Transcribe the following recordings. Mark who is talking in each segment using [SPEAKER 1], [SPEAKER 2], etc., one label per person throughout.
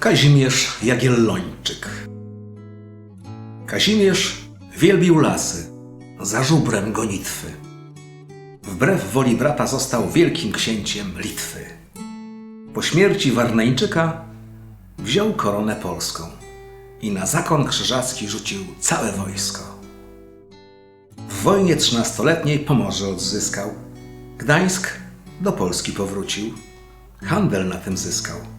[SPEAKER 1] Kazimierz Jagiellończyk Kazimierz wielbił lasy, za żubrem gonitwy. Wbrew woli brata został wielkim księciem Litwy. Po śmierci Warneńczyka wziął koronę polską i na zakon krzyżacki rzucił całe wojsko. W wojnie trzynastoletniej Pomorze odzyskał. Gdańsk do Polski powrócił. Handel na tym zyskał.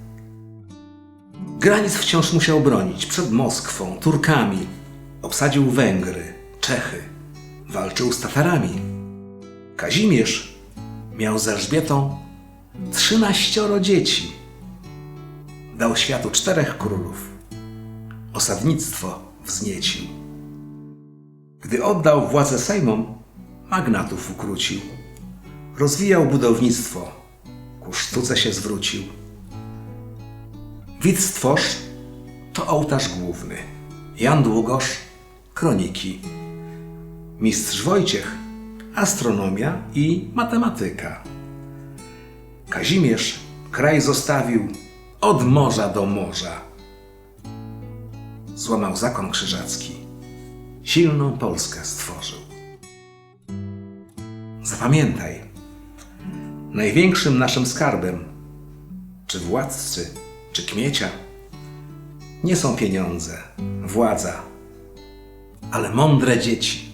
[SPEAKER 1] Granic wciąż musiał bronić przed Moskwą, Turkami. Obsadził Węgry, Czechy. Walczył z Tatarami. Kazimierz miał z Elżbietą trzynaścioro dzieci. Dał światu czterech królów. Osadnictwo wzniecił. Gdy oddał władzę Sejmom, magnatów ukrócił. Rozwijał budownictwo, ku sztuce się zwrócił. Widz stworz to ołtarz główny, Jan Długosz kroniki, mistrz Wojciech astronomia i matematyka. Kazimierz kraj zostawił od morza do morza. Złamał zakon krzyżacki, silną Polskę stworzył. Zapamiętaj, największym naszym skarbem, czy władcy, czy kmiecia, nie są pieniądze, władza, ale mądre dzieci.